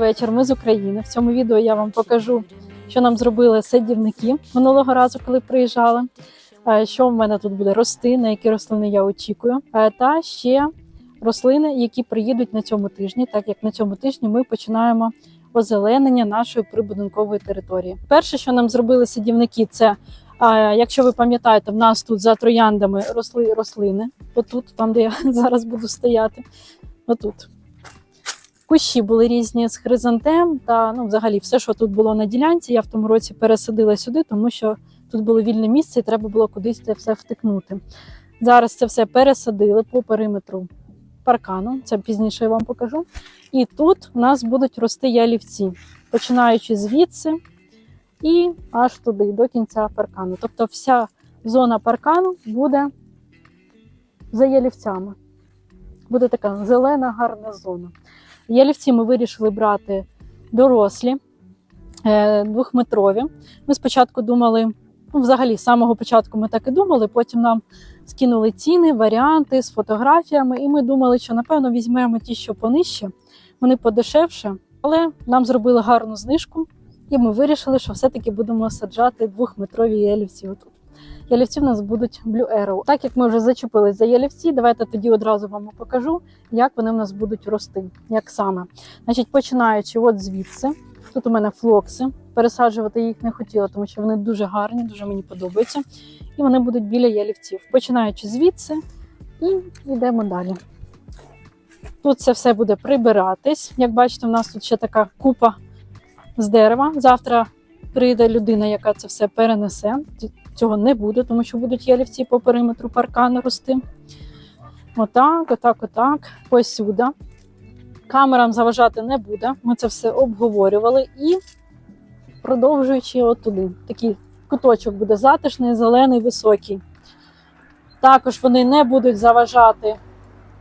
Вечір. Ми з України. В цьому відео я вам покажу, що нам зробили садівники минулого разу, коли приїжджали. е, Що в мене тут буде рости, на які рослини я очікую, Е, та ще рослини, які приїдуть на цьому тижні, так як на цьому тижні ми починаємо озеленення нашої прибудинкової території. Перше, що нам зробили садівники, це е, якщо ви пам'ятаєте, в нас тут за трояндами росли рослини. Отут, там де я зараз буду стояти. Отут. Кущі були різні з хризантем та ну, взагалі все, що тут було на ділянці, я в тому році пересадила сюди, тому що тут було вільне місце і треба було кудись це все втикнути. Зараз це все пересадили по периметру паркану, це пізніше я вам покажу. І тут у нас будуть рости ялівці, починаючи звідси і аж туди, до кінця паркану. Тобто вся зона паркану буде за ялівцями. Буде така зелена, гарна зона. Ялівці ми вирішили брати дорослі, е, двохметрові. Ми спочатку думали, ну, взагалі, з самого початку ми так і думали, потім нам скинули ціни, варіанти з фотографіями, і ми думали, що напевно візьмемо ті, що понижче, вони подешевше, але нам зробили гарну знижку, і ми вирішили, що все-таки будемо саджати двохметрові ялівці. Отут. Ялівці в нас будуть Blue Arrow. Так як ми вже зачепились за ялівці, давайте тоді одразу вам покажу, як вони в нас будуть рости. Як саме? Значить, починаючи от звідси, тут у мене флокси. Пересаджувати їх не хотіла, тому що вони дуже гарні, дуже мені подобаються. І вони будуть біля ялівців. Починаючи звідси, і йдемо далі. Тут це все буде прибиратись. Як бачите, у нас тут ще така купа з дерева. Завтра прийде людина, яка це все перенесе. Цього не буде, тому що будуть ялівці по периметру паркану рости. Отак, отак, отак, посюди. Камерам заважати не буде. Ми це все обговорювали і продовжуючи отуди. Такий куточок буде затишний, зелений, високий. Також вони не будуть заважати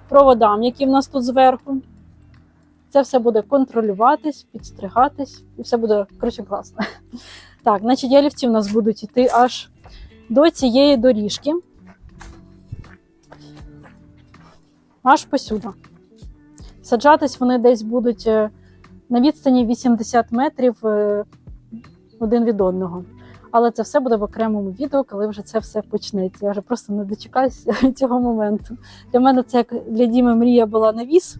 проводам, які в нас тут зверху. Це все буде контролюватись, підстригатись, і все буде коротше класно. Так, значить, ялівці в нас будуть йти аж до цієї доріжки. Аж посюди. Саджатись вони десь будуть е, на відстані 80 метрів е, один від одного. Але це все буде в окремому відео, коли вже це все почнеться. Я вже просто не дочекаюся цього моменту. Для мене це як для Діми мрія була навіс,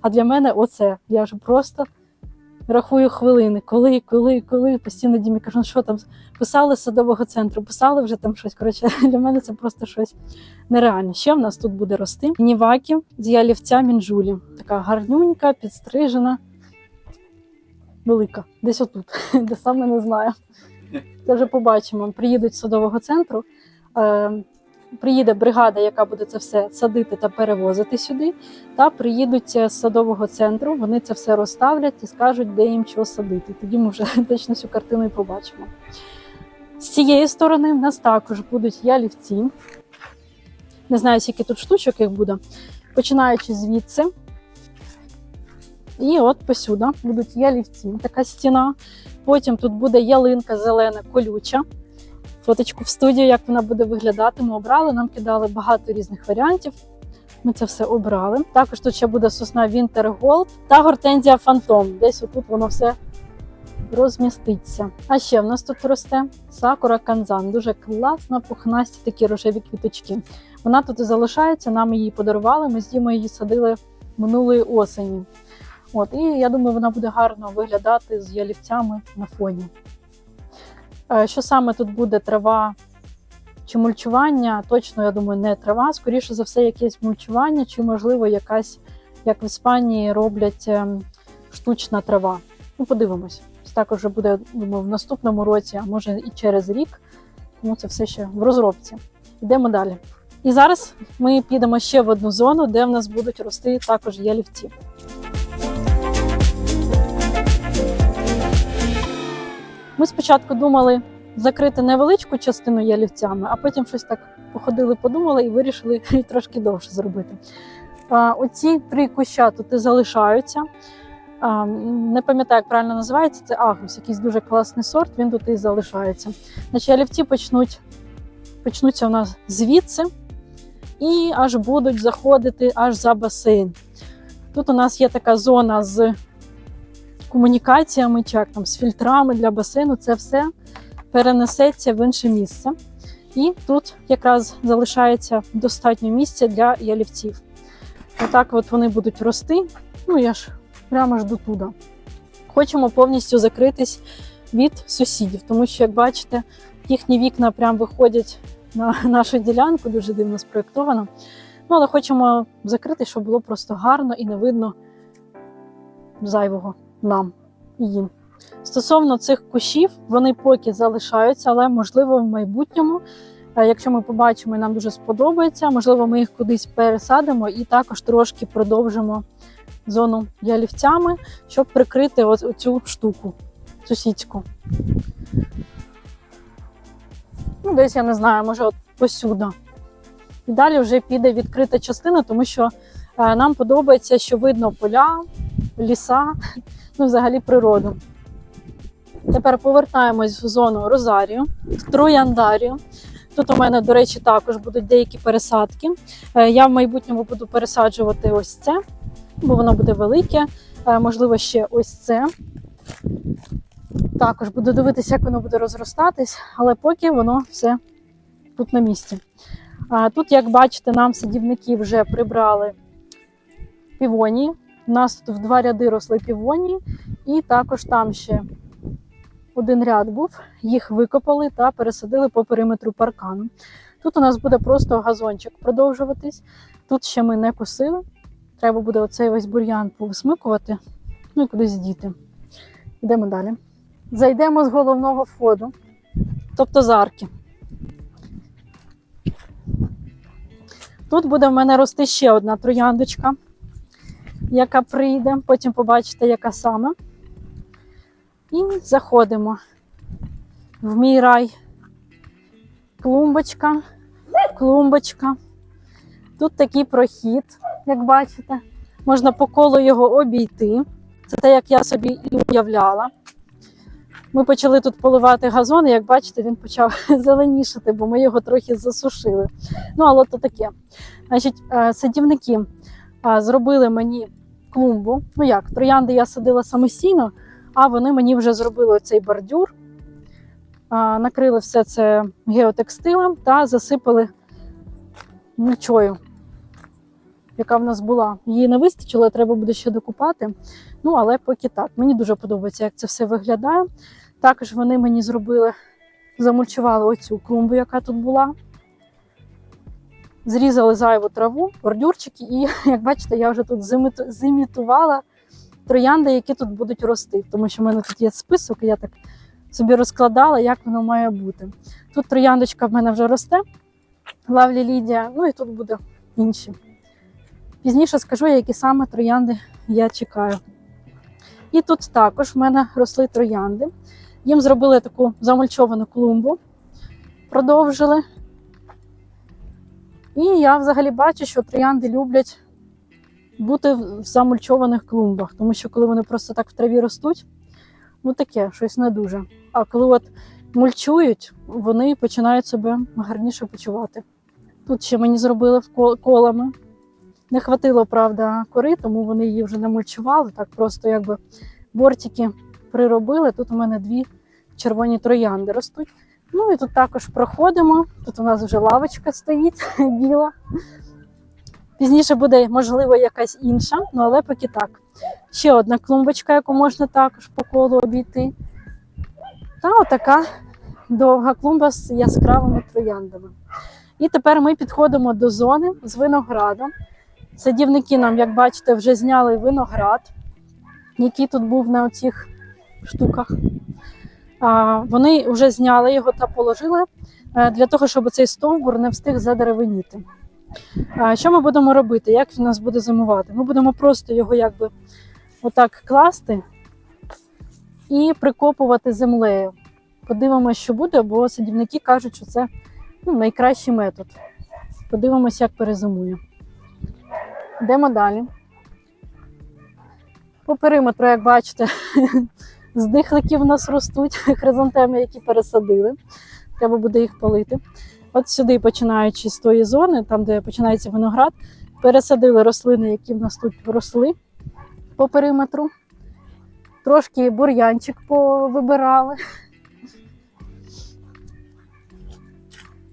а для мене оце. Я вже просто рахую хвилини, коли, коли, коли. Постійно Дімі кажу, ну що там писали з садового центру, писали вже там щось. Коротше, для мене це просто щось нереальне. Ще в нас тут буде рости Нівакі з ялівця мінжулі. Така гарнюнька, підстрижена, велика. Десь отут, де саме не знаю. Це вже побачимо. Приїдуть з садового центру. Е, Приїде бригада, яка буде це все садити та перевозити сюди. Та приїдуть з садового центру. Вони це все розставлять і скажуть, де їм що садити. Тоді ми вже точно цю картину і побачимо. З цієї сторони в нас також будуть ялівці. Не знаю, скільки тут штучок їх буде. Починаючи звідси. І от посюди будуть ялівці, така стіна. Потім тут буде ялинка зелена, колюча. Фоточку в студію, як вона буде виглядати. Ми обрали, нам кидали багато різних варіантів. Ми це все обрали. Також тут ще буде сосна Winter Gold та гортензія Phantom. Десь отут воно все розміститься. А ще в нас тут росте сакура канзан. Дуже класна, пухнасті такі рожеві квіточки. Вона тут і залишається, нам її подарували. Ми з Дімою її садили минулої осені. От, і я думаю, вона буде гарно виглядати з ялівцями на фоні. Е, Що саме тут буде трава чи мульчування? Точно, я думаю, не трава. Скоріше за все, якесь мульчування, чи, можливо, якась, як в Іспанії, роблять ем, штучна трава. Ну, подивимось. Також буде, думаю, в наступному році, а може і через рік. Тому це все ще в розробці. Йдемо далі. І зараз ми підемо ще в одну зону, де в нас будуть рости також ялівці. Ми спочатку думали закрити невеличку частину ялівцями, а потім щось так походили, подумали і вирішили трошки довше зробити. Оці три куща тут і залишаються. Не пам'ятаю, як правильно називається, це агрус, якийсь дуже класний сорт, він тут і залишається. Значить, ялівці почнуть, почнуться у нас звідси і аж будуть заходити аж за басейн. Тут у нас є така зона з комунікаціями, чи як там з фільтрами для басейну, це все перенесеться в інше місце. І тут якраз залишається достатньо місця для ялівців. Отак от вони будуть рости. Ну, я ж прямо ж до туди. Хочемо повністю закритись від сусідів, тому що, як бачите, їхні вікна прям виходять на нашу ділянку, дуже дивно спроєктовано. Ну, але хочемо закрити, щоб було просто гарно і не видно зайвого нам і їм. Стосовно цих кущів, вони поки залишаються, але можливо в майбутньому, е, якщо ми побачимо і нам дуже сподобається, можливо, ми їх кудись пересадимо і також трошки продовжимо зону ялівцями, щоб прикрити цю штуку сусідську. Ну, десь я не знаю, може от посюди. І далі вже піде відкрита частина, тому що е, нам подобається, що видно поля, ліса, ну взагалі природу. Тепер повертаємось в зону Розарію, Трояндарію. Тут у мене, до речі, також будуть деякі пересадки. Е, Я в майбутньому буду пересаджувати ось це, бо воно буде велике. Е, Можливо, ще ось це. Також буду дивитися, як воно буде розростатись, але поки воно все тут на місці. Тут, як бачите, нам садівники вже прибрали півонії. У нас в два ряди росли півонії, і також там ще один ряд був. Їх викопали та пересадили по периметру паркану. Тут у нас буде просто газончик продовжуватись. Тут ще ми не косили. Треба буде оцей весь бур'ян повисмикувати, ну і кудись діти. Йдемо далі. Зайдемо з головного входу, тобто з арки. Тут буде в мене рости ще одна трояндочка, яка прийде. Потім побачите, яка саме. І заходимо в мій рай. Клумбочка, клумбочка. Тут такий прохід, як бачите. Можна по колу його обійти. Це те, як я собі і уявляла. Ми почали тут поливати газон, і як бачите, він почав зеленішати, бо ми його трохи засушили. Ну, але то таке. Значить, е, садівники е, зробили мені клумбу. Ну як, троянди я садила самостійно, а вони мені вже зробили оцей бордюр, накрили все це геотекстилем та засипали мульчою, яка в нас була. Її не вистачило, треба буде ще докупати. Ну, але поки так. Мені дуже подобається, як це все виглядає. Також вони мені зробили, замульчували оцю клумбу, яка тут була. Зрізали зайву траву, бордюрчики, і, як бачите, я вже тут зимітувала троянди, які тут будуть рости. Тому що в мене тут є список, і я так собі розкладала, як воно має бути. Тут трояндочка в мене вже росте, лавлі Лідія, ну і тут буде інші. Пізніше скажу, які саме троянди я чекаю. І тут також в мене росли троянди. Їм зробили таку замульчовану клумбу, продовжили. І я взагалі бачу, що троянди люблять бути в замульчованих клумбах, тому що коли вони просто так в траві ростуть, ну таке, щось не дуже. А коли от мульчують, вони починають себе гарніше почувати. Тут ще мені зробили колами. Не хватило, правда, кори, тому вони її вже не мульчували. Так просто якби бортики приробили. Тут у мене дві червоні троянди ростуть. Ну і тут також проходимо. Тут у нас вже лавочка стоїть біла. Пізніше буде, можливо, якась інша, ну але поки так. Ще одна клумбочка, яку можна також по колу обійти. Та отака довга клумба з яскравими трояндами. І тепер ми підходимо до зони з виноградом. Садівники нам, як бачите, вже зняли виноград, який тут був на оцих штуках. Вони вже зняли його та положили е, для того, щоб цей стовбур не встиг задеревеніти. Що ми будемо робити? Як він нас буде зимувати? Ми будемо просто його якби отак класти і прикопувати землею. Подивимося, що буде, бо садівники кажуть, що це ну, найкращий метод. Подивимося, як перезимує. Йдемо далі. По периметру, як бачите, з дихликів у нас ростуть хризантеми, які пересадили. Треба буде їх полити. От сюди, починаючи з тої зони, там, де починається виноград, пересадили рослини, які в нас тут росли по периметру. Трошки бур'янчик повибирали.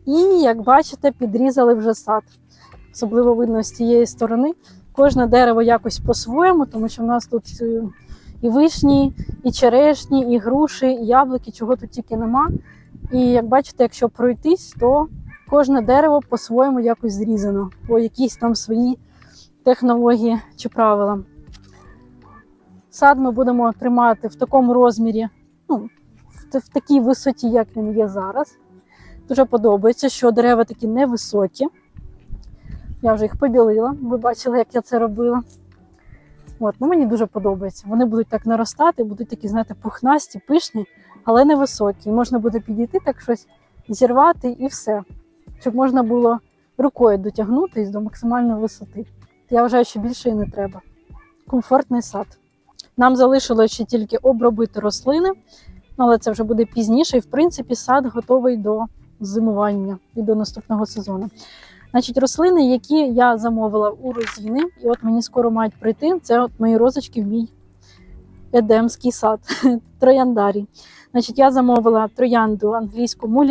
І, як бачите, підрізали вже сад. Особливо видно з цієї сторони. Кожне дерево якось по-своєму, тому що в нас тут е, і вишні, і черешні, і груші, і яблуки, чого тут тільки нема. І як бачите, якщо пройтись, то кожне дерево по-своєму якось зрізано, по якійсь там свої технології чи правила. Сад ми будемо тримати в такому розмірі, ну, в, в такій висоті, як він є зараз. Дуже подобається, що дерева такі невисокі. Я вже їх побілила, ви бачили, як я це робила. От, ну мені дуже подобається. Вони будуть так наростати, будуть такі, знаєте, пухнасті, пишні, але невисокі. Можна буде підійти так щось зірвати і все. Щоб можна було рукою дотягнутися до максимальної висоти. Я вважаю, що більше і не треба. Комфортний сад. Нам залишилося ще тільки обробити рослини, але це вже буде пізніше. І в принципі, сад готовий до зимування і до наступного сезону. Значить, рослини, які я замовила у розіни, і от мені скоро мають прийти. Це от мої розочки в мій едемський сад, трояндарій. Значить, я замовила троянду англійську.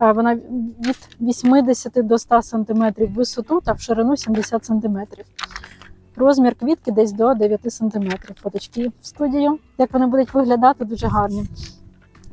Е, Вона від 80 до 100 см в висоту та в ширину 70 см. Розмір квітки десь до 9 см. Фоточки в студію. Як вони будуть виглядати, дуже гарні.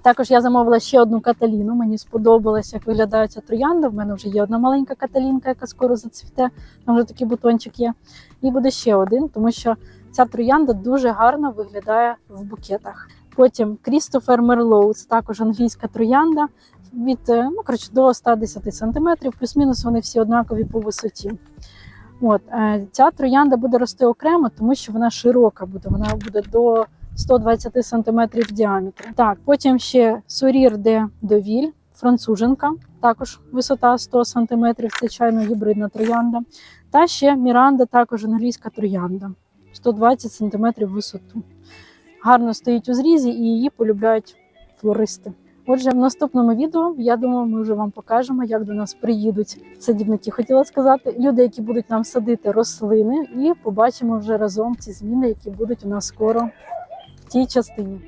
Також я замовила ще одну каталіну. Мені сподобалось, як виглядає ця троянда. В мене вже є одна маленька каталінка, яка скоро зацвіте. Там вже такий бутончик є. І буде ще один, тому що ця троянда дуже гарно виглядає в букетах. Потім Крістофер Мерлоу, це також англійська троянда від е, ну, коротше, до 110 см, плюс-мінус вони всі однакові по висоті. От, е, ця троянда буде рости окремо, тому що вона широка буде, вона буде до 120 см в діаметрі. Так, потім ще Сурір де Довіль, француженка, також висота 100 см, це чайно гібридна троянда. Та ще Міранда, також англійська троянда, 120 см висоту. Гарно стоїть у зрізі і її полюбляють флористи. Отже, в наступному відео, я думаю, ми вже вам покажемо, як до нас приїдуть садівники. Хотіла сказати, люди, які будуть нам садити рослини, і побачимо вже разом ці зміни, які будуть у нас скоро тій частині.